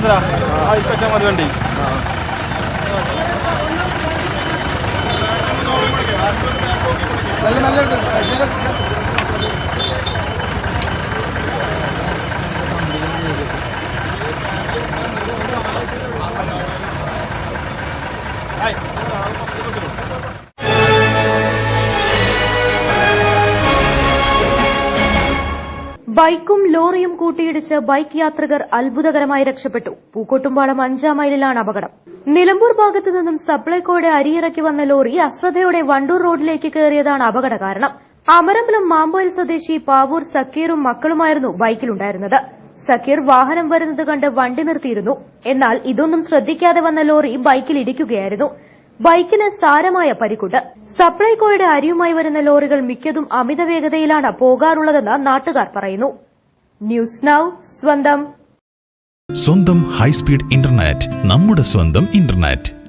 എന്താ ആ ഇപ്പൊ മതി വണ്ടി നല്ല നല്ല ബൈക്കും ലോറിയും കൂട്ടിയിടിച്ച് ബൈക്ക് യാത്രികർ അത്ഭുതകരമായി രക്ഷപ്പെട്ടു. പൂക്കോട്ടുംപാളം അഞ്ചാം മൈലിലാണ് അപകടം. നിലമ്പൂർ ഭാഗത്തു നിന്നും സപ്ലൈകോയുടെ അരിയിറക്കി വന്ന ലോറി അശ്രദ്ധയോടെ വണ്ടൂർ റോഡിലേക്ക് കയറിയതാണ് അപകട കാരണം. അമരമ്പലം മാമ്പോയിൽ സ്വദേശി പാവൂർ സക്കീറും മക്കളുമായിരുന്നു ബൈക്കിലുണ്ടായിരുന്നത്. സക്കീർ വാഹനം വരുന്നത് കണ്ട് വണ്ടി നിർത്തിയിരുന്നു. എന്നാൽ ഇതൊന്നും ശ്രദ്ധിക്കാതെ വന്ന ലോറി ബൈക്കിൽ ഇടിക്കുകയായിരുന്നു. ബൈക്കിന് സാരമായ പരിക്കുണ്ട്. സപ്ലൈകോയുടെ അരിയുമായി വരുന്ന ലോറികൾ മിക്കതും അമിത വേഗതയിലാണ് പോകാറുള്ളതെന്ന് നാട്ടുകാർ പറയുന്നു. ന്യൂസ് നൌ സ്വന്തം. സ്വന്തം ഹൈസ്പീഡ് ഇന്റർനെറ്റ് നമ്മുടെ സ്വന്തം ഇന്റർനെറ്റ്.